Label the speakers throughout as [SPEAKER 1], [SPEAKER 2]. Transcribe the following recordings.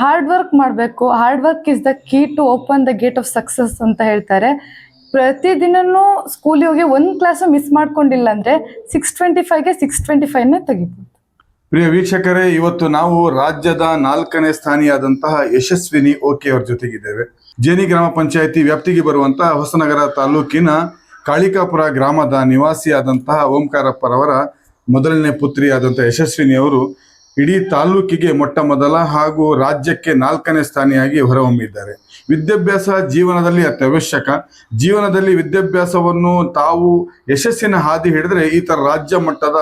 [SPEAKER 1] Hard work ಮಾಡಬೇಕು. Hard work is the key to open the gate of success ಅಂತ ಹೇಳ್ತಾರೆ. ಪ್ರತಿದಿನವೂ ಸ್ಕೂಲಿಗೆ ಹೋಗಿ ಒಂದು ಕ್ಲಾಸು ಮಿಸ್ ಮಾಡ್ಕೊಂಡಿಲ್ಲ ಅಂದರೆ ಸಿಕ್ಸ್ ಟ್ವೆಂಟಿ ಫೈವ್ಗೆ ಸಿಕ್ಸ್ ಟ್ವೆಂಟಿ ಫೈವ್ನೇ ತೆಗಿಬೋದು.
[SPEAKER 2] ಪ್ರಿಯ ವೀಕ್ಷಕರೇ, ಇವತ್ತು ನಾವು ರಾಜ್ಯದ ನಾಲ್ಕನೇ ಸ್ಥಾನಿಯಾದಂತಹ ಯಶಸ್ವಿನಿ ಓಕೆ ಅವ್ರ ಜೊತೆಗಿದ್ದೇವೆ. ಜೇನಿ ಗ್ರಾಮ ಪಂಚಾಯಿತಿ ವ್ಯಾಪ್ತಿಗೆ ಬರುವಂತಹ ಹೊಸನಗರ ತಾಲೂಕಿನ ಕಾಳಿಕಾಪುರ ಗ್ರಾಮದ ನಿವಾಸಿಯಾದಂತಹ ಓಂಕಾರಪ್ಪರವರ ಮೊದಲನೇ ಪುತ್ರಿಯಾದಂತಹ ಯಶಸ್ವಿನಿ ಅವರು ಇಡೀ ತಾಲೂಕಿಗೆ ಮೊಟ್ಟ ಮೊದಲ ಹಾಗೂ ರಾಜ್ಯಕ್ಕೆ ನಾಲ್ಕನೇ ಸ್ಥಾನಿಯಾಗಿ ಹೊರಹೊಮ್ಮಿದ್ದಾರೆ. ವಿದ್ಯಾಭ್ಯಾಸ ಜೀವನದಲ್ಲಿ ಅತ್ಯವಶ್ಯಕ. ಜೀವನದಲ್ಲಿ ವಿದ್ಯಾಭ್ಯಾಸವನ್ನು ತಾವು ಯಶಸ್ಸಿನ ಹಾದಿ ಹಿಡಿದ್ರೆ ಈ ತರ ರಾಜ್ಯ ಮಟ್ಟದ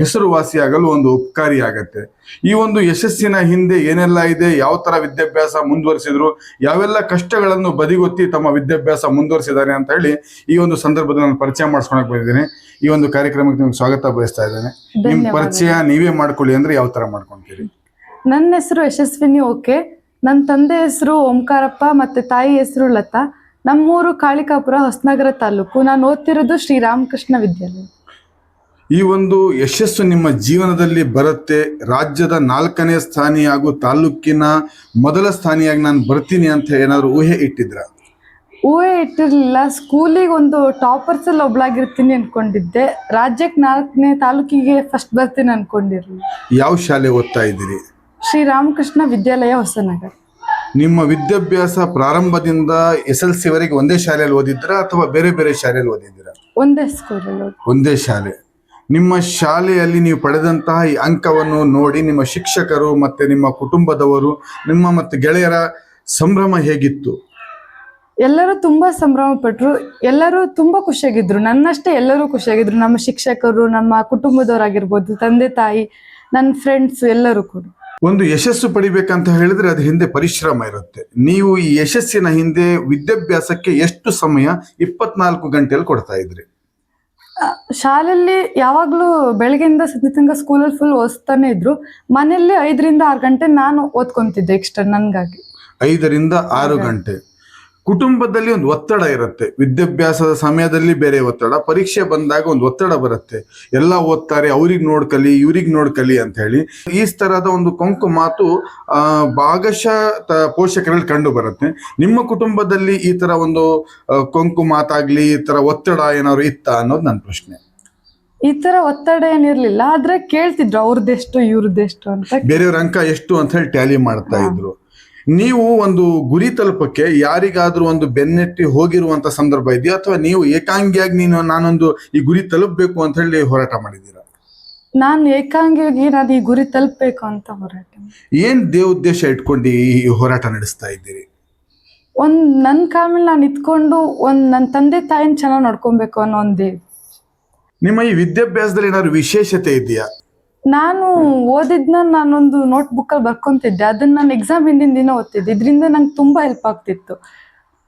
[SPEAKER 2] ಹೆಸರುವಾಸಿಯಾಗಲು ಒಂದು ಉಪಕಾರಿಯಾಗತ್ತೆ. ಈ ಒಂದು ಯಶಸ್ಸಿನ ಹಿಂದೆ ಏನೆಲ್ಲ ಇದೆ ಯಾವ ತರ ವಿದ್ಯಾಭ್ಯಾಸ ಮುಂದುವರಿಸಿದ್ರು ಯಾವೆಲ್ಲ ಕಷ್ಟಗಳನ್ನು ಬದಿಗೊತ್ತಿ ತಮ್ಮ ವಿದ್ಯಾಭ್ಯಾಸ ಮುಂದುವರಿಸಿದ್ದಾರೆ ಅಂತ ಹೇಳಿ ಈ ಒಂದು ಸಂದರ್ಭದಲ್ಲಿ ನಾನು ಪರಿಚಯ ಮಾಡಿಸ್ಕೊಳಕ್ ಬಂದಿದ್ದೀನಿ. ಈ ಒಂದು ಕಾರ್ಯಕ್ರಮಕ್ಕೆ ನಿಮ್ಗೆ ಸ್ವಾಗತ ಬಯಸ್ತಾ ಇದ್ದೇನೆ. ನಿಮ್ ಪರಿಚಯ ನೀವೇ ಮಾಡ್ಕೊಳ್ಳಿ ಅಂದ್ರೆ ಯಾವ ತರ ಮಾಡ್ಕೊಂತೀರಿ?
[SPEAKER 1] ನನ್ನ ಹೆಸರು ಯಶಸ್ವಿನಿ ಓಕೆ. ನನ್ನ ತಂದೆ ಹೆಸರು ಓಂಕಾರಪ್ಪ ಮತ್ತು ತಾಯಿ ಹೆಸರು ಲತಾ. ನಮ್ಮೂರು ಕಾಳಿಕಾಪುರ ಹೊಸನಗರ ತಾಲೂಕು. ನಾನು ಓದ್ತಿರೋದು ಶ್ರೀರಾಮಕೃಷ್ಣ ವಿದ್ಯಾಲಯ.
[SPEAKER 2] ಈ ಒಂದು ಯಶಸ್ಸು ನಿಮ್ಮ ಜೀವನದಲ್ಲಿ ಬರುತ್ತೆ. ರಾಜ್ಯದ ನಾಲ್ಕನೇ ಸ್ಥಾನಿ ಹಾಗೂ ತಾಲೂಕಿನ ಮೊದಲ ಸ್ಥಾನಿಯಾಗಿ ನಾನು ಬರ್ತೀನಿ ಅಂತ ಏನಾದ್ರು ಊಹೆ ಇಟ್ಟಿದ್ರ?
[SPEAKER 1] ಊಹೆ ಇಟ್ಟಿರಲಿಲ್ಲ. ಸ್ಕೂಲಿಗೆ ಒಂದು ಟಾಪರ್ಸ್ ಅಲ್ಲಿ ಒಬ್ಳಾಗಿರ್ತೀನಿ ಅನ್ಕೊಂಡಿದ್ದೆ. ರಾಜ್ಯಕ್ಕೆ ನಾಲ್ಕನೇ ತಾಲೂಕಿಗೆ ಫಸ್ಟ್ ಬರ್ತೀನಿ ಅನ್ಕೊಂಡಿರ್ಲಿಲ್ಲ.
[SPEAKER 2] ಯಾವ ಶಾಲೆ ಓದ್ತಾ ಇದ್ದೀರಿ?
[SPEAKER 1] ಶ್ರೀರಾಮಕೃಷ್ಣ ವಿದ್ಯಾಲಯ ಹೊಸನಗರ.
[SPEAKER 2] ನಿಮ್ಮ ವಿದ್ಯಾಭ್ಯಾಸ ಪ್ರಾರಂಭದಿಂದ ಎಸ್ ಎಲ್ ಸಿ ವರೆಗೆ ಒಂದೇ ಶಾಲೆಯಲ್ಲಿ ಓದಿದ್ರಾ ಅಥವಾ ಬೇರೆ ಬೇರೆ ಶಾಲೆಯಲ್ಲಿ ಓದಿದ್ದೀರಾ?
[SPEAKER 1] ಒಂದೇ ಸ್ಕೂಲಲ್ಲಿ
[SPEAKER 2] ಒಂದೇ ಶಾಲೆ. ನಿಮ್ಮ ಶಾಲೆಯಲ್ಲಿ ನೀವು ಪಡೆದಂತಹ ಈ ಅಂಕವನ್ನು ನೋಡಿ ನಿಮ್ಮ ಶಿಕ್ಷಕರು ಮತ್ತೆ ನಿಮ್ಮ ಕುಟುಂಬದವರು ನಿಮ್ಮ ಮತ್ತು ಗೆಳೆಯರ ಸಂಭ್ರಮ ಹೇಗಿತ್ತು?
[SPEAKER 1] ಎಲ್ಲರೂ ತುಂಬಾ ಸಂಭ್ರಮ ಪಟ್ರು. ಎಲ್ಲರೂ ತುಂಬಾ ಖುಷಿಯಾಗಿದ್ರು. ನನ್ನಷ್ಟೇ ಎಲ್ಲರೂ ಖುಷಿಯಾಗಿದ್ರು. ನಮ್ಮ ಶಿಕ್ಷಕರು ನಮ್ಮ ಕುಟುಂಬದವರಾಗಿರ್ಬೋದು ತಂದೆ ತಾಯಿ ನನ್ನ ಫ್ರೆಂಡ್ಸ್ ಎಲ್ಲರೂ ಕೂಡ.
[SPEAKER 2] ಒಂದು ಯಶಸ್ಸು ಪಡಿಬೇಕಂತ ಹೇಳಿದ್ರೆ ಅದು ಹಿಂದೆ ಪರಿಶ್ರಮ ಇರುತ್ತೆ. ನೀವು ಈ ಯಶಸ್ಸಿನ ಹಿಂದೆ ವಿದ್ಯಾಭ್ಯಾಸಕ್ಕೆ ಎಷ್ಟು ಸಮಯ? ಇಪ್ಪತ್ನಾಲ್ಕು ಗಂಟೆಯಲ್ಲಿ ಕೊಡ್ತಾ ಇದ್ರಿ.
[SPEAKER 1] ಶಾಲೆಯಲ್ಲಿ ಯಾವಾಗ್ಲೂ ಬೆಳಗ್ಗೆಯಿಂದ ಸಂಜೆ ತನಕ ಸ್ಕೂಲಲ್ಲಿ ಫುಲ್ ಓದಿಸ್ತಾನೆ ಇದ್ರು. ಮನೆಯಲ್ಲಿ ಐದರಿಂದ ಆರು ಗಂಟೆ ನಾನು ಓದ್ಕೊಂತಿದ್ದೆ ಎಕ್ಸ್ಟ್ರಾ ನನ್ಗಾಗಿ.
[SPEAKER 2] ಐದರಿಂದ ಆರು ಗಂಟೆ. ಕುಟುಂಬದಲ್ಲಿ ಒಂದು ಒತ್ತಡ ಇರುತ್ತೆ. ವಿದ್ಯಾಭ್ಯಾಸದ ಸಮಯದಲ್ಲಿ ಬೇರೆ ಒತ್ತಡ ಪರೀಕ್ಷೆ ಬಂದಾಗ ಒಂದು ಒತ್ತಡ ಬರುತ್ತೆ. ಎಲ್ಲ ಓದ್ತಾರೆ ಅವ್ರಿಗೆ ನೋಡ್ಕಲಿ ಇವ್ರಿಗೆ ನೋಡ್ಕಲಿ ಅಂತ ಹೇಳಿ. ಈ ತರಹದ ಒಂದು ಕೊಂಕು ಮಾತು ಆ ಭಾಗಶಃ ಪೋಷಕರಲ್ಲಿ ಕಂಡು ಬರುತ್ತೆ. ನಿಮ್ಮ ಕುಟುಂಬದಲ್ಲಿ ಈ ತರ ಒಂದು ಕೊಂಕು ಮಾತಾಗ್ಲಿ ಈ ತರ ಒತ್ತಡ ಏನಾದ್ರು ಇತ್ತ ಅನ್ನೋದು ನನ್ನ ಪ್ರಶ್ನೆ.
[SPEAKER 1] ಈ ತರ ಒತ್ತಡ ಏನಿರ್ಲಿಲ್ಲ ಆದ್ರೆ ಕೇಳ್ತಿದ್ರು ಅವ್ರದ್ದೆಷ್ಟು ಇವ್ರದ್ದೆಷ್ಟು ಅಂತ.
[SPEAKER 2] ಬೇರೆಯವ್ರ ಅಂಕ ಎಷ್ಟು ಅಂತ ಹೇಳಿ ಟ್ಯಾಲಿ ಮಾಡ್ತಾ ಇದ್ರು. ನೀವು ಒಂದು ಗುರಿ ತಲುಪಕ್ಕೆ ಯಾರಿಗಾದ್ರೂ ಒಂದು ಬೆನ್ನೆಟ್ಟಿ ಹೋಗಿರುವಂತ ಸಂದರ್ಭ ಇದೆಯಾ? ಅಥವಾ ನೀವು ಏಕಾಂಗಿಯಾಗಿ ನೀನು ನಾನೊಂದು ಈ ಗುರಿ ತಲುಪಬೇಕು ಅಂತ ಹೇಳಿ ಹೋರಾಟ ಮಾಡಿದ್ದೀರಾ?
[SPEAKER 1] ನಾನು ಏಕಾಂಗಿಯಾಗಿ ನಾನು ಈ ಗುರಿ ತಲುಪಬೇಕು ಅಂತ ಹೋರಾಟ.
[SPEAKER 2] ಏನ್ ದೇವ ಉದ್ದೇಶ ಇಟ್ಕೊಂಡು ಈ ಹೋರಾಟ ನಡೆಸ್ತಾ ಇದ್ದೀರಿ?
[SPEAKER 1] ಒಂದ್ ನನ್ನ ಕಾಮೇಲೆ ನಾನು ಇತ್ಕೊಂಡು ಒಂದ್ ನನ್ನ ತಂದೆ ತಾಯಿನ ಚೆನ್ನಾಗಿ ನೋಡ್ಕೊಬೇಕು ಅನ್ನೋ ಒಂದೇ
[SPEAKER 2] ನಿಮ್ಮ ಈ ವಿದ್ಯಾಭ್ಯಾಸದಲ್ಲಿ ಏನಾದ್ರು ವಿಶೇಷತೆ ಇದೆಯಾ?
[SPEAKER 1] ನಾನು ಓದಿದ್ನ ನಾನೊಂದು ನೋಟ್ ಬುಕ್ಕಲ್ಲಿ ಬರ್ಕೊಂತಿದ್ದೆ. ಅದನ್ನ ನಾನು ಎಕ್ಸಾಮ್ ಹಿಂದಿನ ದಿನ ಓದ್ತಿದ್ದೆ. ಇದರಿಂದ ನಂಗೆ ತುಂಬಾ ಹೆಲ್ಪ್ ಆಗ್ತಿತ್ತು.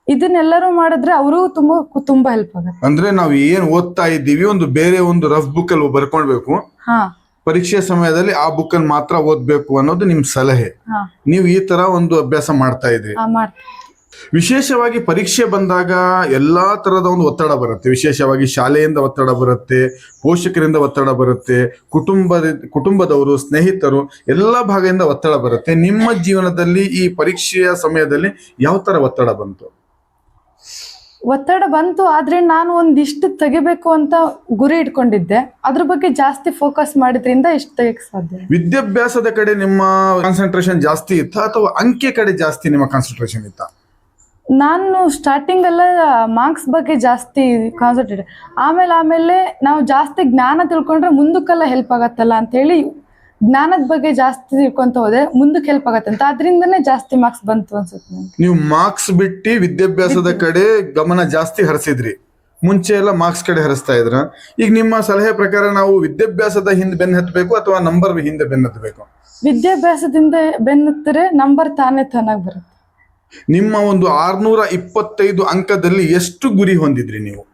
[SPEAKER 1] ಇದನ್ನೆಲ್ಲರೂ ಮಾಡಿದ್ರೆ ಅವರು ತುಂಬಾ ತುಂಬಾ ಹೆಲ್ಪ್ ಆಗುತ್ತೆ.
[SPEAKER 2] ಅಂದ್ರೆ ನಾವು ಏನ್ ಓದ್ತಾ ಇದ್ದೀವಿ ಒಂದು ಬೇರೆ ಒಂದು ರಫ್ ಬುಕ್ ಅಲ್ಲಿ ಬರ್ಕೊಳ್ಬೇಕು
[SPEAKER 1] ಹಾ.
[SPEAKER 2] ಪರೀಕ್ಷೆ ಸಮಯದಲ್ಲಿ ಆ ಬುಕ್ ಅನ್ನು ಮಾತ್ರ ಓದ್ಬೇಕು ಅನ್ನೋದು ನಿಮ್ ಸಲಹೆ.
[SPEAKER 1] ಹಾ.
[SPEAKER 2] ನೀವು ಈ ತರ ಒಂದು ಅಭ್ಯಾಸ ಮಾಡ್ತಾ ಇದ್ರಿ.
[SPEAKER 1] ಮಾಡ್ತೀನಿ
[SPEAKER 2] ವಿಶೇಷವಾಗಿ ಪರೀಕ್ಷೆ ಬಂದಾಗ ಎಲ್ಲಾ ತರದ ಒಂದು ಒತ್ತಡ ಬರುತ್ತೆ. ವಿಶೇಷವಾಗಿ ಶಾಲೆಯಿಂದ ಒತ್ತಡ ಬರುತ್ತೆ ಪೋಷಕರಿಂದ ಒತ್ತಡ ಬರುತ್ತೆ ಕುಟುಂಬದ ಕುಟುಂಬದವರು ಸ್ನೇಹಿತರು ಎಲ್ಲ ಭಾಗದಿಂದ ಒತ್ತಡ ಬರುತ್ತೆ. ನಿಮ್ಮ ಜೀವನದಲ್ಲಿ ಈ ಪರೀಕ್ಷೆಯ ಸಮಯದಲ್ಲಿ ಯಾವ ತರ ಒತ್ತಡ ಬಂತು?
[SPEAKER 1] ಒತ್ತಡ ಬಂತು ಆದ್ರೆ ನಾನು ಒಂದಿಷ್ಟು ತೆಗಿಬೇಕು ಅಂತ ಗುರಿ ಇಟ್ಕೊಂಡಿದ್ದೆ. ಅದ್ರ ಬಗ್ಗೆ ಜಾಸ್ತಿ ಫೋಕಸ್ ಮಾಡಿದ್ರಿಂದ ಇಷ್ಟು ತೆಗಿಯಕ್ ಸಾಧ್ಯ
[SPEAKER 2] ವಿದ್ಯಾಭ್ಯಾಸದ ಕಡೆ ನಿಮ್ಮ ಕಾನ್ಸಂಟ್ರೇಷನ್ ಜಾಸ್ತಿ ಇತ್ತ ಅಥವಾ ಅಂಕೆ ಕಡೆ ಜಾಸ್ತಿ ನಿಮ್ಮ ಕಾನ್ಸಂಟ್ರೇಷನ್ ಇತ್ತ?
[SPEAKER 1] ನಾನು ಸ್ಟಾರ್ಟಿಂಗ್ ಎಲ್ಲ ಮಾರ್ಕ್ಸ್ ಬಗ್ಗೆ ಜಾಸ್ತಿ ಕಾನ್ಸಂಟ್ರೇಟ್ ಆಮೇಲೆ ಆಮೇಲೆ ನಾವು ಜಾಸ್ತಿ ಜ್ಞಾನ ತಿಳ್ಕೊಂಡ್ರೆ ಮುಂದಕ್ಕೆಲ್ಲ ಹೆಲ್ಪ್ ಆಗತ್ತಲ್ಲ ಅಂತ ಹೇಳಿ ಜ್ಞಾನದ ಬಗ್ಗೆ ಜಾಸ್ತಿ ತಿಳ್ಕೊಂತ ಹೋದೆ ಮುಂದಕ್ಕೆ ಹೆಲ್ಪ್ ಆಗತ್ತೆ ಅಂತ. ಅದರಿಂದನೇ ಜಾಸ್ತಿ ಮಾರ್ಕ್ಸ್ ಬಂತು ಅನ್ಸುತ್ತೆ
[SPEAKER 2] ನೀವು ಮಾರ್ಕ್ಸ್ ಬಿಟ್ಟು ವಿದ್ಯಾಭ್ಯಾಸದ ಕಡೆ ಗಮನ ಜಾಸ್ತಿ ಹರಿಸಿದ್ರಿ. ಮುಂಚೆ ಎಲ್ಲ ಮಾರ್ಕ್ಸ್ ಕಡೆ ಹರಿಸ್ತಾ ಇದ್ರ? ಈಗ ನಿಮ್ಮ ಸಲಹೆ ಪ್ರಕಾರ ನಾವು ವಿದ್ಯಾಭ್ಯಾಸದ ಹಿಂದೆ ಬೆನ್ನ ಹತ್ತಬೇಕು ಅಥವಾ ನಂಬರ್ ಹಿಂದೆ ಬೆನ್ನ ಹತ್ತಬೇಕು?
[SPEAKER 1] ವಿದ್ಯಾಭ್ಯಾಸದಿಂದ ಬೆನ್ನತ್ತರೆ ನಂಬರ್ ತಾನೇ ತಾನಾಗಿ ಬರುತ್ತೆ.
[SPEAKER 2] ನಿಮ್ಮ ಒಂದು ಆರ್ನೂರ ಇಪ್ಪತ್ತೈದು ಅಂಕದಲ್ಲಿ ಎಷ್ಟು ಗುರಿ ಹೊಂದಿದ್ರಿ ನೀವು?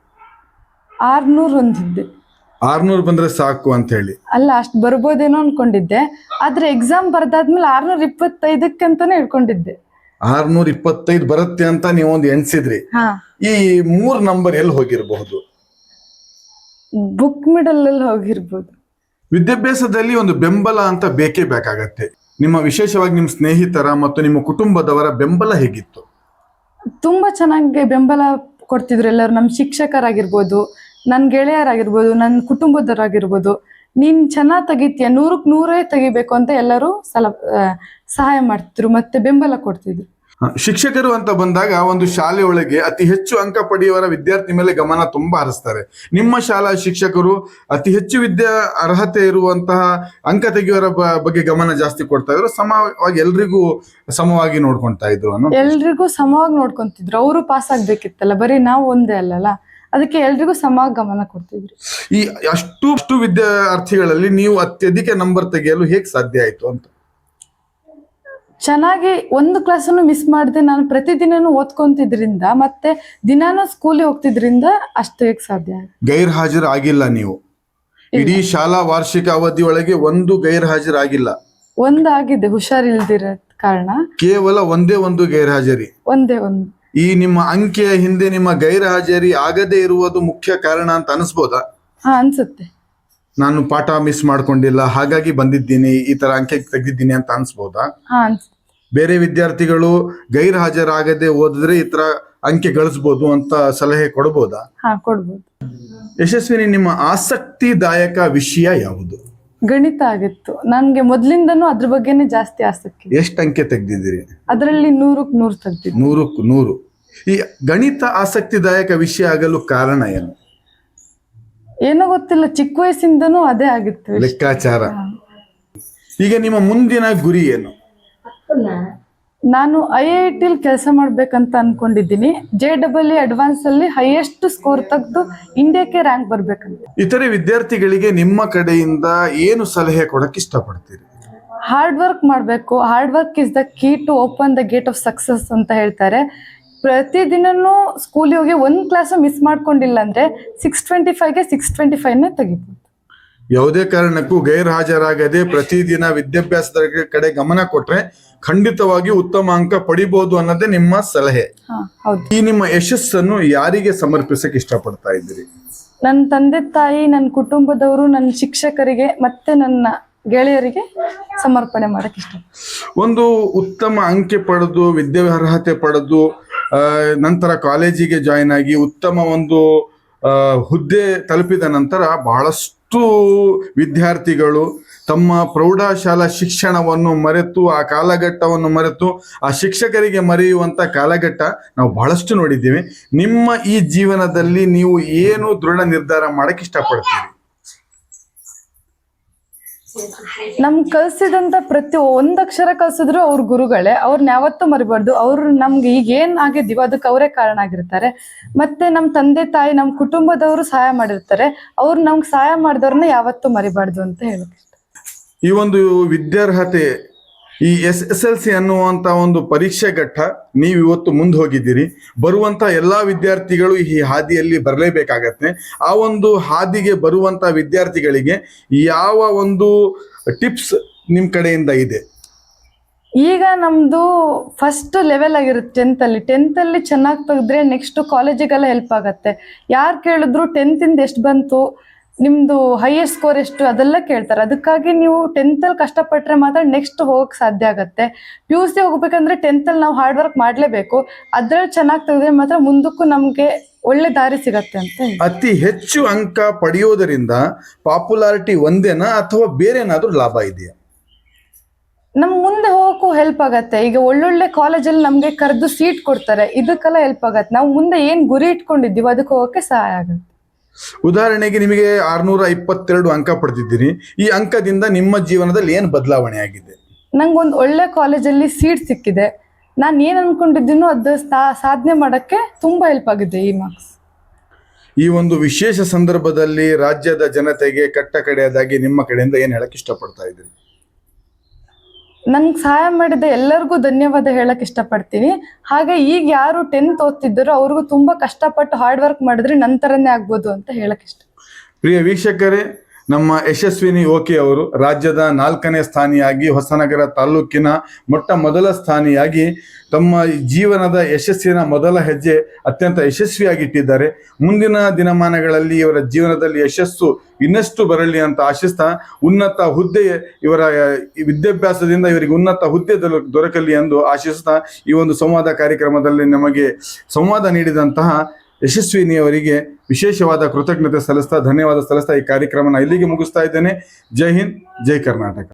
[SPEAKER 1] ಆರ್ನೂರು ಹೊಂದಿದ್ದೆ.
[SPEAKER 2] ಆರ್ನೂರು ಬಂದ್ರೆ ಸಾಕು ಅಂತ ಹೇಳಿ.
[SPEAKER 1] ಅಲ್ಲ ಅಷ್ಟು ಬರ್ಬೋದೇನೋ ಅನ್ಕೊಂಡಿದ್ದೆ. ಆದ್ರೆ ಎಕ್ಸಾಮ್ ಬರ್ದಾದ್ಮೇಲೆ ಆರ್ನೂರ ಇಪ್ಪತ್ತೈದಕ್ಕಂತಾನೆ ಇಟ್ಕೊಂಡಿದ್ದೆ
[SPEAKER 2] ಆರ್ನೂರ ಇಪ್ಪತ್ತೈದು ಬರುತ್ತೆ ಅಂತ ನೀವು ಒಂದು ಎಣ್ಸಿದ್ರಿ.
[SPEAKER 1] ಹಾ.
[SPEAKER 2] ಈ ಮೂರ್ ನಂಬರ್ ಎಲ್ಲಿ ಹೋಗಿರಬಹುದು?
[SPEAKER 1] ಬುಕ್ ಮಿಡಲ್ ಅಲ್ಲಿ ಹೋಗಿರ್ಬೋದು.
[SPEAKER 2] ವಿದ್ಯಾಭ್ಯಾಸದಲ್ಲಿ ಒಂದು ಬೆಂಬಲ ಅಂತ ಬೇಕೇ ಬೇಕಾಗತ್ತೆ. ನಿಮ್ಮ ವಿಶೇಷವಾಗಿ ನಿಮ್ಮ ಸ್ನೇಹಿತರ ಮತ್ತು ನಿಮ್ಮ ಕುಟುಂಬದವರ ಬೆಂಬಲ ಹೇಗಿತ್ತು?
[SPEAKER 1] ತುಂಬಾ ಚೆನ್ನಾಗಿ ಬೆಂಬಲ ಕೊಡ್ತಿದ್ರು ಎಲ್ಲರೂ ನಮ್ಮ ಶಿಕ್ಷಕರಾಗಿರ್ಬೋದು ನನ್ನ ಗೆಳೆಯರಾಗಿರ್ಬೋದು ನನ್ನ ಕುಟುಂಬದವರಾಗಿರ್ಬೋದು. ನೀನ್ ಚೆನ್ನಾಗಿ ತೆಗಿತೀಯ ನೂರಕ್ಕೆ ನೂರೇ ತೆಗಿಬೇಕು ಅಂತ ಎಲ್ಲರೂ ಸಲ ಸಹಾಯ ಮಾಡ್ತಿದ್ರು ಮತ್ತೆ ಬೆಂಬಲ ಕೊಡ್ತಿದ್ರು.
[SPEAKER 2] ಶಿಕ್ಷಕರು ಅಂತ ಬಂದಾಗ ಒಂದು ಶಾಲೆಯೊಳಗೆ ಅತಿ ಹೆಚ್ಚು ಅಂಕ ಪಡೆಯುವವರ ವಿದ್ಯಾರ್ಥಿ ಮೇಲೆ ಗಮನ ತುಂಬಾ ಹರಿಸ್ತಾರೆ. ನಿಮ್ಮ ಶಾಲಾ ಶಿಕ್ಷಕರು ಅತಿ ಹೆಚ್ಚು ವಿದ್ಯಾ ಅರ್ಹತೆ ಇರುವಂತಹ ಅಂಕ ತೆಗೆಯುವರ ಬಗ್ಗೆ ಗಮನ ಜಾಸ್ತಿ ಕೊಡ್ತಾ ಇದ್ರು ಸಮವಾಗಿ ಎಲ್ರಿಗೂ ಸಮವಾಗಿ ನೋಡ್ಕೊಂತ ಇದ್ರು ಅನ್ನೋ
[SPEAKER 1] ಎಲ್ರಿಗೂ ಸಮವಾಗಿ ನೋಡ್ಕೊಂತಿದ್ರು. ಅವರು ಪಾಸ್ ಆಗ್ಬೇಕಿತ್ತಲ್ಲ ಬರೀ ನಾವು ಒಂದೇ ಅಲ್ಲಲ್ಲ? ಅದಕ್ಕೆ ಎಲ್ರಿಗೂ ಸಮ ಗಮನ ಕೊಡ್ತಿದ್ರು.
[SPEAKER 2] ಈ ಅಷ್ಟು ಅಷ್ಟು ವಿದ್ಯಾರ್ಥಿಗಳಲ್ಲಿ ನೀವು ಅತ್ಯಧಿಕ ನಂಬರ್ ತೆಗೆಯಲು ಹೇಗೆ ಸಾಧ್ಯ ಆಯ್ತು ಅಂತ?
[SPEAKER 1] ಚೆನ್ನಾಗಿ ಒಂದು ಕ್ಲಾಸನ್ನು ಮಿಸ್ ಮಾಡದೆ ನಾನು ಪ್ರತಿದಿನನೂ ಓದ್ಕೊಂತಿದ್ರಿಂದ ಮತ್ತೆ ದಿನಾನು ಸ್ಕೂಲಿಗೆ ಹೋಗ್ತಿದ್ರಿಂದ ಅಷ್ಟೇ ಸಾಧ್ಯ.
[SPEAKER 2] ಗೈರ್ ಹಾಜರ್ ಆಗಿಲ್ಲ ನೀವು ಇಡೀ ಶಾಲಾ ವಾರ್ಷಿಕ ಅವಧಿಯೊಳಗೆ ಒಂದು ಗೈರ್ ಹಾಜರಾಗಿಲ್ಲ
[SPEAKER 1] ಒಂದಾಗಿದೆ ಹುಷಾರಿಲ್ದಿರೋ ಕಾರಣ.
[SPEAKER 2] ಕೇವಲ ಒಂದೇ ಒಂದು ಗೈರ್ ಹಾಜರಿ
[SPEAKER 1] ಒಂದೇ ಒಂದು.
[SPEAKER 2] ಈ ನಿಮ್ಮ ಅಂಕೆಯ ಹಿಂದೆ ನಿಮ್ಮ ಗೈರ್ ಹಾಜರಿ ಆಗದೇ ಇರುವುದು ಮುಖ್ಯ ಕಾರಣ ಅಂತ ಅನಿಸ್ಬೋದಾ?
[SPEAKER 1] ಹಾ ಅನ್ಸುತ್ತೆ.
[SPEAKER 2] ನಾನು ಪಾಠ ಮಿಸ್ ಮಾಡ್ಕೊಂಡಿಲ್ಲ ಹಾಗಾಗಿ ಬಂದಿದ್ದೀನಿ ಈ ತರ ಅಂಕೆ ತೆಗೆದಿದ್ದೀನಿ ಅಂತ ಅನ್ಸ್ಬೋದಾ?
[SPEAKER 1] ಹಾ ಅನ್ಸುತ್ತೆ
[SPEAKER 2] ಬೇರೆ ವಿದ್ಯಾರ್ಥಿಗಳು ಗೈರ್ ಹಾಜರಾಗದೆ ಓದಿದ್ರೆ ಈ ತರ ಅಂಕೆ ಗಳಿಸ್ಬೋದು ಅಂತ ಸಲಹೆ ಕೊಡ್ಬೋದಾ?
[SPEAKER 1] ಹಾ ಕೊಡ್ಬೋದು.
[SPEAKER 2] ಯಶಸ್ವಿನಿ ನಿಮ್ಮ ಆಸಕ್ತಿದಾಯಕ ವಿಷಯ ಯಾವುದು?
[SPEAKER 1] ಗಣಿತ ಆಗಿತ್ತು. ನನ್ಗೆ ಮೊದ್ಲಿಂದನೂ ಅದ್ರ ಬಗ್ಗೆನೇ ಜಾಸ್ತಿ ಆಸಕ್ತಿ.
[SPEAKER 2] ಎಷ್ಟು ಅಂಕೆ ತೆಗ್ದಿದ್ದೀರಿ?
[SPEAKER 1] ಅದರಲ್ಲಿ ನೂರಕ್ ನೂರು ತೆಗ್ದಿದ್ದು
[SPEAKER 2] ನೂರಕ್ಕೂ ನೂರು. ಈ ಗಣಿತ ಆಸಕ್ತಿದಾಯಕ ವಿಷಯ ಆಗಲು ಕಾರಣ ಏನು?
[SPEAKER 1] ಏನೋ ಗೊತ್ತಿಲ್ಲ ಚಿಕ್ಕ ವಯಸ್ಸಿಂದನೂ ಅದೇ ಆಗಿತ್ತು.
[SPEAKER 2] ಲೆಕ್ಕಾಚಾರ. ಈಗ ನಿಮ್ಮ ಮುಂದಿನ ಗುರಿ ಏನು?
[SPEAKER 1] ನಾನು ಐ ಐ ಟಿಲ್ ಕೆಲಸ ಮಾಡ್ಬೇಕಂತ ಅನ್ಕೊಂಡಿದ್ದೀನಿ. ಜೆ ಡಬಲ್ ಇ ಅಡ್ವಾನ್ಸ್ ಅಲ್ಲಿ ಹೈಯೆಸ್ಟ್ ಸ್ಕೋರ್ ತೆಗೆದು ಇಂಡಿಯಾಕ್ಕೆ ರ್ಯಾಂಕ್ ಬರ್ಬೇಕಂತ.
[SPEAKER 2] ಇತರೆ ವಿದ್ಯಾರ್ಥಿಗಳಿಗೆ ನಿಮ್ಮ ಕಡೆಯಿಂದ ಏನು ಸಲಹೆ ಕೊಡಕ್ಕೆ ಇಷ್ಟಪಡ್ತೀರಿ?
[SPEAKER 1] ಹಾರ್ಡ್ ವರ್ಕ್ ಮಾಡಬೇಕು. Hard work is the key to open the gate of success ಅಂತ ಹೇಳ್ತಾರೆ. ಪ್ರತಿದಿನನೂ ಸ್ಕೂಲಿಗೆ ಹೋಗಿ ಒಂದು ಕ್ಲಾಸು ಮಿಸ್ ಮಾಡ್ಕೊಂಡಿಲ್ಲ ಅಂದರೆ ಸಿಕ್ಸ್ ಟ್ವೆಂಟಿ ಫೈವ್ಗೆ ಸಿಕ್ಸ್ ಟ್ವೆಂಟಿ ಫೈವ್ನೇ ತೆಗಿಬೋದು.
[SPEAKER 2] ಯಾವುದೇ ಕಾರಣಕ್ಕೂ ಗೈರ್ಹಾಜರಾಗದೆ ಪ್ರತಿದಿನ ವಿದ್ಯಾಭ್ಯಾಸದ ಕಡೆ ಗಮನ ಕೊಟ್ರೆ ಖಂಡಿತವಾಗಿ ಉತ್ತಮ ಅಂಕ ಪಡಿಬಹುದು ಅನ್ನೋದೇ ನಿಮ್ಮ ಸಲಹೆ. ಈ ನಿಮ್ಮ ಯಶಸ್ಸನ್ನು ಯಾರಿಗೆ ಸಮರ್ಪಿಸಕ್ ಇಷ್ಟಪಡ್ತಾ ಇದ್ದೀರಿ?
[SPEAKER 1] ನನ್ನ ತಂದೆ ತಾಯಿ ನನ್ನ ಕುಟುಂಬದವರು ನನ್ನ ಶಿಕ್ಷಕರಿಗೆ ಮತ್ತೆ ನನ್ನ ಗೆಳೆಯರಿಗೆ ಸಮರ್ಪಣೆ ಮಾಡಕ್ ಇಷ್ಟ.
[SPEAKER 2] ಒಂದು ಉತ್ತಮ ಅಂಕೆ ಪಡೆದು ವಿದ್ಯಾರ್ಹತೆ ಪಡೆದು ನಂತರ ಕಾಲೇಜಿಗೆ ಜಾಯಿನ್ ಆಗಿ ಉತ್ತಮ ಒಂದು ಹುದ್ದೆ ತಲುಪಿದ ನಂತರ ಬಹಳಷ್ಟು ವಿದ್ಯಾರ್ಥಿಗಳು ತಮ್ಮ ಪ್ರೌಢಶಾಲಾ ಶಿಕ್ಷಣವನ್ನು ಮರೆತು, ಆ ಕಾಲಘಟ್ಟವನ್ನು ಮರೆತು, ಆ ಶಿಕ್ಷಕರಿಗೆ ಮರೆಯುವಂತ ಕಾಲಘಟ್ಟ ನಾವು ಬಹಳಷ್ಟು ನೋಡಿದ್ದೀವಿ. ನಿಮ್ಮ ಈ ಜೀವನದಲ್ಲಿ ನೀವು ಏನು ದೃಢ ನಿರ್ಧಾರ ಮಾಡಕ್ಕೆ ಇಷ್ಟಪಡ್ತೀರಿ?
[SPEAKER 1] ನಮ್ಗೆ ಕಲ್ಸಿದಂತ ಪ್ರತಿ ಅಕ್ಷರ ಕಲ್ಸಿದ್ರು ಅವ್ರ ಗುರುಗಳೇ. ಅವ್ರನ್ನ ಯಾವತ್ತೂ ಮರಿಬಾರ್ದು. ಅವ್ರು ನಮ್ಗೆ ಈಗ ಏನ್ ಆಗಿದೀವೋ ಅದಕ್ಕೆ ಅವರೇ ಕಾರಣ ಆಗಿರ್ತಾರೆ. ಮತ್ತೆ ನಮ್ ತಂದೆ, ತಾಯಿ, ನಮ್ ಕುಟುಂಬದವರು ಸಹಾಯ ಮಾಡಿರ್ತಾರೆ. ಅವ್ರು ನಮ್ಗೆ ಸಹಾಯ ಮಾಡಿದವ್ರನ್ನ ಯಾವತ್ತೂ ಮರಿಬಾರ್ದು ಅಂತ ಹೇಳಿ
[SPEAKER 2] ಈ ಒಂದು ವಿದ್ಯಾರ್ಹತೆ ಈ ಎಸ್ ಎಸ್ ಎಲ್ ಸಿ ಅನ್ನುವಂತ ಒಂದು ಪರೀಕ್ಷೆ ಘಟ್ಟ ನೀವು ಇವತ್ತು ಮುಂದೆ ಹೋಗಿದ್ದೀರಿ. ಬರುವಂತ ಎಲ್ಲಾ ವಿದ್ಯಾರ್ಥಿಗಳು ಈ ಹಾದಿಯಲ್ಲಿ ಬರಲೇಬೇಕಾಗತ್ತೆ. ಆ ಒಂದು ಹಾದಿಗೆ ಬರುವಂತ ವಿದ್ಯಾರ್ಥಿಗಳಿಗೆ ಯಾವ ಒಂದು ಟಿಪ್ಸ್ ನಿಮ್ ಕಡೆಯಿಂದ ಇದೆ?
[SPEAKER 1] ಈಗ ನಮ್ದು ಫಸ್ಟ್ ಲೆವೆಲ್ ಆಗಿರುತ್ತೆ ಟೆಂತ್ ಅಲ್ಲಿ. ಟೆಂತ್ ಅಲ್ಲಿ ಚೆನ್ನಾಗಿ ತೆಗೆದ್ರೆ ನೆಕ್ಸ್ಟ್ ಕಾಲೇಜಿಗೆಲ್ಲ ಹೆಲ್ಪ್ ಆಗತ್ತೆ. ಯಾರು ಕೇಳಿದ್ರು ಟೆಂತ್ ಇಂದ ಎಷ್ಟು ಬಂತು? ನಿಮ್ದು ಹೈಯೆಸ್ಟ್ ಸ್ಕೋರ್ ಎಷ್ಟು ಅದೆಲ್ಲ ಕೇಳ್ತಾರೆ. ಅದಕ್ಕಾಗಿ ನೀವು ಟೆಂತ್ ಅಲ್ಲಿ ಕಷ್ಟಪಟ್ರೆ ಮಾತ್ರ ನೆಕ್ಸ್ಟ್ ಹೋಗಕ್ ಸಾಧ್ಯ ಆಗುತ್ತೆ. ಪಿ ಯು ಸಿ ಹೋಗ್ಬೇಕಂದ್ರೆ ಟೆಂತಲ್ಲಿ ನಾವು ಹಾರ್ಡ್ ವರ್ಕ್ ಮಾಡಲೇಬೇಕು. ಅದ್ರಲ್ಲಿ ಚೆನ್ನಾಗಿ ತೆಗೆದ್ರೆ ಮಾತ್ರ ಮುಂದಕ್ಕೂ ನಮ್ಗೆ ಒಳ್ಳೆ ದಾರಿ ಸಿಗತ್ತೆ ಅಂತ
[SPEAKER 2] ಅತಿ ಹೆಚ್ಚು ಅಂಕ ಪಡೆಯೋದರಿಂದ ಪಾಪ್ಯುಲಾರಿಟಿ ಒಂದೇನಾ ಅಥವಾ ಬೇರೆ ಏನಾದ್ರೂ ಲಾಭ ಇದೆಯಾ?
[SPEAKER 1] ನಮ್ ಮುಂದೆ ಹೋಗಕ್ಕೂ ಹೆಲ್ಪ್ ಆಗತ್ತೆ. ಈಗ ಒಳ್ಳೊಳ್ಳೆ ಕಾಲೇಜಲ್ಲಿ ನಮ್ಗೆ ಕರೆದು ಸೀಟ್ ಕೊಡ್ತಾರೆ. ಇದಕ್ಕೆಲ್ಲ ಹೆಲ್ಪ್ ಆಗತ್ತೆ. ನಾವು ಮುಂದೆ ಏನ್ ಗುರಿ ಇಟ್ಕೊಂಡಿದ್ದೀವಿ ಅದಕ್ಕೆ ಹೋಗಕ್ಕೆ ಸಹಾಯ ಆಗತ್ತೆ.
[SPEAKER 2] ಉದಾಹರಣೆಗೆ ನಿಮಗೆ ಆರ್ನೂರ ಇಪ್ಪತ್ತೆರಡು ಅಂಕ ಪಡೆದಿದ್ದೀರಿ ಈ ಅಂಕದಿಂದ ನಿಮ್ಮ ಜೀವನದಲ್ಲಿ ಏನು ಬದಲಾವಣೆ ಆಗಿದೆ?
[SPEAKER 1] ನಂಗೊಂದು ಒಳ್ಳೆ ಕಾಲೇಜಲ್ಲಿ ಸೀಟ್ ಸಿಕ್ಕಿದೆ. ನಾನು ಏನು ಅನ್ಕೊಂಡಿದ್ದೀನೋ ಅದು ಸಾಧನೆ ಮಾಡೋಕ್ಕೆ ತುಂಬ ಹೆಲ್ಪ್ ಆಗಿದೆ ಈ ಮಾರ್ಕ್ಸ್
[SPEAKER 2] ಈ ಒಂದು ವಿಶೇಷ ಸಂದರ್ಭದಲ್ಲಿ ರಾಜ್ಯದ ಜನತೆಗೆ ಕಟ್ಟ ಕಡೆಯದಾಗಿ ನಿಮ್ಮ ಕಡೆಯಿಂದ ಏನು ಹೇಳಕ್ಕೆ ಇಷ್ಟಪಡ್ತಾ ಇದ್ದೀರಿ?
[SPEAKER 1] ನನ್ಗೆ ಸಹಾಯ ಮಾಡಿದ ಎಲ್ಲರಿಗೂ ಧನ್ಯವಾದ ಹೇಳಕ್ ಇಷ್ಟಪಡ್ತೀನಿ. ಹಾಗೆ ಈಗ ಯಾರು ಟೆಂತ್ ಓದ್ತಿದ್ದಾರೋ ಅವ್ರಿಗೂ ತುಂಬಾ ಕಷ್ಟಪಟ್ಟು ಹಾರ್ಡ್ ವರ್ಕ್ ಮಾಡಿದ್ರೆ ನಂತರನೇ ಆಗ್ಬೋದು ಅಂತ ಹೇಳಕ್ ಇಷ್ಟ.
[SPEAKER 2] ಪ್ರಿಯ ವೀಕ್ಷಕರೇ ನಮ್ಮ ಯಶಸ್ವಿನಿ ಓಕೆ ಅವರು ರಾಜ್ಯದ ನಾಲ್ಕನೇ ಸ್ಥಾನಿಯಾಗಿ ಹೊಸನಗರ ತಾಲೂಕಿನ ಮೊಟ್ಟ ಮೊದಲ ಸ್ಥಾನಿಯಾಗಿ ತಮ್ಮ ಜೀವನದ ಯಶಸ್ಸಿನ ಮೊದಲ ಹೆಜ್ಜೆ ಅತ್ಯಂತ ಯಶಸ್ವಿಯಾಗಿಟ್ಟಿದ್ದಾರೆ. ಮುಂದಿನ ದಿನಮಾನಗಳಲ್ಲಿ ಇವರ ಜೀವನದಲ್ಲಿ ಯಶಸ್ಸು ಇನ್ನಷ್ಟು ಬರಲಿ ಅಂತ ಆಶಿಸ್ತಾ ಉನ್ನತ ಹುದ್ದೆ ಇವರ ವಿದ್ಯಾಭ್ಯಾಸದಿಂದ ಇವರಿಗೆ ಉನ್ನತ ಹುದ್ದೆ ದೊರ- ದೊರಕಲಿ ಎಂದು ಆಶಿಸ್ತಾ ಈ ಒಂದು ಸಂವಾದ ಕಾರ್ಯಕ್ರಮದಲ್ಲಿ ನಮಗೆ ಸಂವಾದ ನೀಡಿದಂತಹ ಯಶಸ್ವಿನಿಯವರಿಗೆ ವಿಶೇಷವಾದ ಕೃತಜ್ಞತೆ ಸಲ್ಲಿಸ್ತಾ ಧನ್ಯವಾದ ಸಲ್ಲಿಸ್ತಾ ಈ ಕಾರ್ಯಕ್ರಮನ ಇಲ್ಲಿಗೆ ಮುಗಿಸ್ತಾ ಇದ್ದೇನೆ. ಜೈ ಹಿಂದ್, ಜೈ ಕರ್ನಾಟಕ.